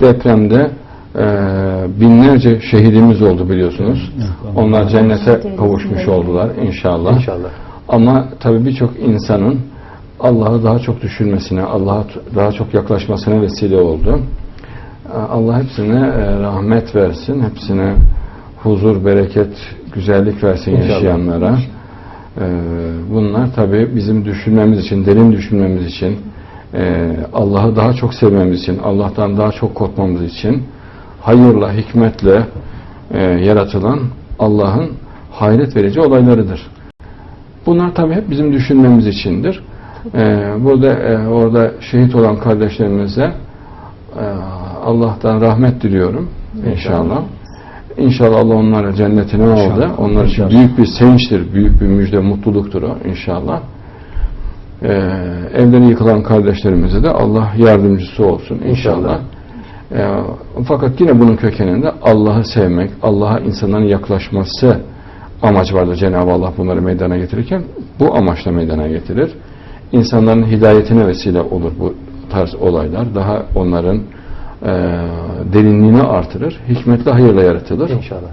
depremde e, binlerce şehidimiz oldu biliyorsunuz. Onlar cennete kavuşmuş oldular inşallah. İnşallah. Ama tabii birçok insanın Allah'ı daha çok düşünmesine, Allah'a daha çok yaklaşmasına vesile oldu. Allah hepsine rahmet versin, hepsine huzur, bereket, güzellik versin İnşallah. yaşayanlara. Bunlar tabii bizim düşünmemiz için, derin düşünmemiz için, Allah'ı daha çok sevmemiz için, Allah'tan daha çok korkmamız için hayırla, hikmetle e, yaratılan Allah'ın hayret verici olaylarıdır. Bunlar tabii hep bizim düşünmemiz içindir. Ee, burada e, orada şehit olan kardeşlerimize e, Allah'tan rahmet diliyorum inşallah. İnşallah Allah onlara cennetine. İnşallah. Onlar için büyük bir sevinçtir, büyük bir müjde, mutluluktur o inşallah. Ee, evleri yıkılan kardeşlerimize de Allah yardımcısı olsun inşallah. Ee, fakat yine bunun kökeninde Allah'ı sevmek, Allah'a insanların yaklaşması amaç vardır. Cenab-ı Allah bunları meydana getirirken bu amaçla meydana getirir. İnsanların hidayetine vesile olur bu tarz olaylar. Daha onların e, derinliğini artırır. Hikmetle hayırla yaratılır. İnşallah.